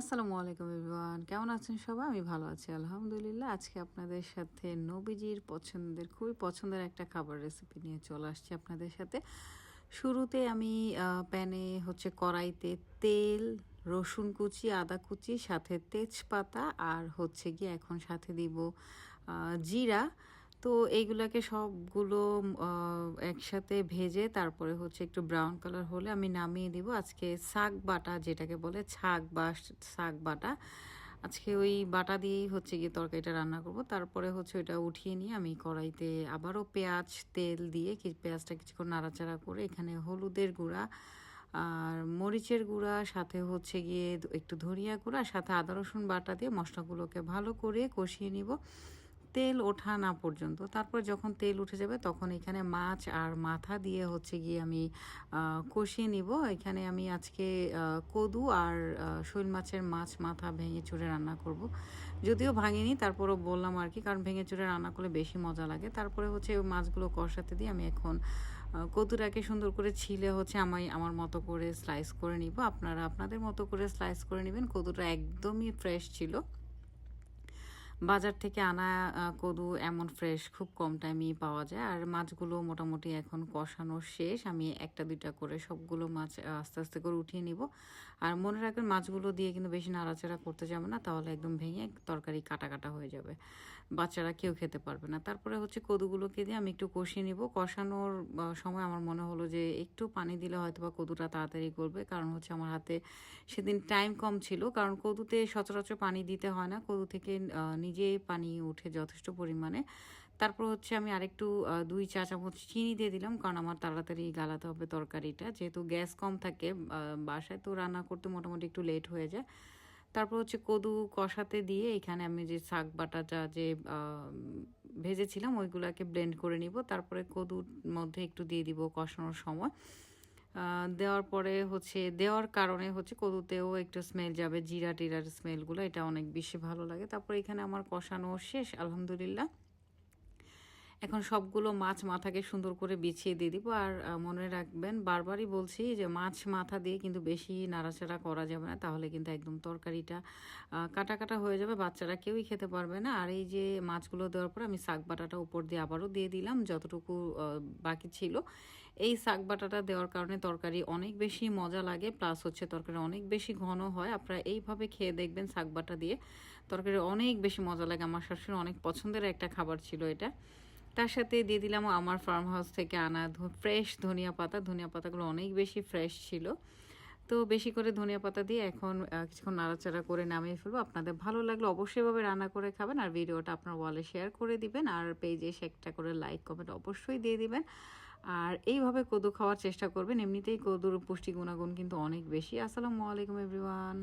আসসালামু আলাইকুম এভরিওয়ান। কেমন আছেন সবাই? আমি ভালো আছি, আলহামদুলিল্লাহ। আজকে আপনাদের সাথে নবীজির পছন্দের, খুবই পছন্দের একটা খাবার রেসিপি নিয়ে চলে আসছি আপনাদের সাথে। শুরুতে আমি প্যানে হচ্ছে কড়াইতে তেল, রসুন কুচি, আদা কুচি, সাথে তেজপাতা, আর হচ্ছে গিয়ে এখন সাথে দিব জিরা। তো এইগুলাকে সবগুলো একসাথে ভেজে তারপরে হচ্ছে একটু ব্রাউন কালার হলে আমি নামিয়ে দিব। আজকে শাক বাটা যেটাকে বলে ছাক বা শাক বাটা। আজকে ওই বাটা দিয়েই হচ্ছে গিয়ে তরকারিটা রান্না করব। তারপরে হচ্ছে ওইটা উঠিয়ে নিয়ে আমি কড়াইতে আবারও পেঁয়াজ, তেল দিয়ে কি, পেঁয়াজটা কিছুক্ষণ নাড়াচাড়া করে এখানে হলুদের গুঁড়া আর মরিচের গুঁড়া, সাথে হচ্ছে গিয়ে একটু ধনিয়া গুঁড়া, সাথে আদা রসুন বাটা দিয়ে মশলাগুলোকে ভালো করে কষিয়ে নিব। তেল ওঠা না পর্যন্ত, তারপর যখন তেল উঠে যাবে তখন এখানে মাছ আর মাথা দিয়ে হচ্ছে গিয়ে আমি কষিয়ে নিব। এখানে আমি আজকে কদু আর শৈল মাছের মাছ মাথা ভেঙে চুরে রান্না করব। যদিও ভাঙিনি, তারপরও বললাম আর কি, কারণ ভেঙে চুরে রান্না করলে বেশি মজা লাগে। তারপরে হচ্ছে ওই মাছগুলো কষাতে দিয়ে আমি এখন কদুটাকে সুন্দর করে ছিলে হচ্ছে আমি আমার মতো করে স্লাইস করে নিব। আপনারা আপনাদের মতো করে স্লাইস করে নেবেন। কদুটা একদমই ফ্রেশ ছিল। বাজার থেকে আনা কদু এমন ফ্রেশ খুব কম টাইমেই পাওয়া যায়। আর মাছগুলো মোটামুটি এখন কষানো শেষ। আমি একটা, দুইটা করে সবগুলো মাছ আস্তে আস্তে করে উঠিয়ে নিব। আর মনে রাখবেন মাছগুলো দিয়ে কিন্তু বেশি নাড়াচাড়া করতে যাবে না, তাহলে একদম ভেঙে তরকারি কাটা কাটা হয়ে যাবে। বাচ্চারা কেউ খেতে পারবে না। তারপরে হচ্ছে কদুগুলোকে দিয়ে আমি একটু কষিয়ে নিব। কষানোর সময় আমার মনে হলো যে একটু পানি দিলে হয়তো বা কদুটা তাড়াতাড়ি করবে কারণ হচ্ছে আমার হাতে সেদিন টাইম কম ছিল। কারণ কদুতে সচরাচর পানি দিতে হয় না। কদু থেকে নিজেই পানি উঠে যথেষ্ট পরিমাণে। তারপর হচ্ছে আমি আরেকটু দুই চা চামচ চিনি দিয়ে দিলাম, কারণ আমার তাড়াতাড়ি গালাতে হবে তরকারিটা। যেহেতু গ্যাস কম থাকে বাসায় তো রান্না করতে মোটামুটি একটু লেট হয়ে যায়। তারপর হচ্ছে কদু কষাতে দিয়ে এখানে আমি যে শাক বাটাটা যে ভেজেছিলাম, ওইগুলাকে ব্লেন্ড করে নিব। তারপরে কদুর মধ্যে একটু দিয়ে দিব কষানোর সময়। দেওয়ার পরে হচ্ছে, দেওয়ার কারণে হচ্ছে কদুতেও একটু স্মেল যাবে, জিরা টিরার স্মেলগুলো এটা অনেক বেশি ভালো লাগে। তারপর এখানে আমার কষানো শেষ, আলহামদুলিল্লাহ। এখন সবগুলো মাছ মাথাকে সুন্দর করে বিছিয়ে দিয়ে দিব। আর মনে রাখবেন, বারবারই বলছি যে মাছ মাথা দিয়ে কিন্তু বেশি নাড়াচাড়া করা যাবে না। তাহলে কিন্তু একদম তরকারিটা কাটা কাটা হয়ে যাবে, বাচ্চারা কেউই খেতে পারবে না। আর এই যে মাছগুলো দেওয়ার পর আমি শাক বাটাটা উপর দিয়ে আবারও দিয়ে দিলাম, যতটুকু বাকি ছিল। এই শাক বাটাটা দেওয়ার কারণে তরকারি অনেক বেশি মজা লাগে, প্লাস হচ্ছে তরকারি অনেক বেশি ঘন হয়। আপনারা এইভাবে খেয়ে দেখবেন শাক বাটা দিয়ে। তরকারি অনেক বেশি মজা লাগে। আমার শাশুড়ি অনেক পছন্দের একটা খাবার ছিল এটা। তার সাথে দিয়ে দিলাম আমার ফার্ম হাউস থেকে আনা ফ্রেশ ধনিয়া পাতা। ধনিয়া পাতাগুলো অনেক বেশি ফ্রেশ ছিল। তো বেশি করে ধনিয়া পাতা দিয়ে এখন কিছুক্ষণ নাড়াচাড়া করে নামিয়ে ফেলব। আপনাদের ভালো লাগলে অবশ্যই ভাবে রান্না করে খাবেন আর ভিডিওটা আপনার ওয়ালে শেয়ার করে দিবেন আর পেজে এসে একটা করে লাইক কমেন্ট অবশ্যই দিয়ে দিবেন। আর এইভাবে কদু খাওয়ার চেষ্টা করবেন। এমনিতেই কদুর পুষ্টি গুণাগুণ কিন্তু অনেক বেশি। আসসালামু আলাইকুম এভরিওয়ান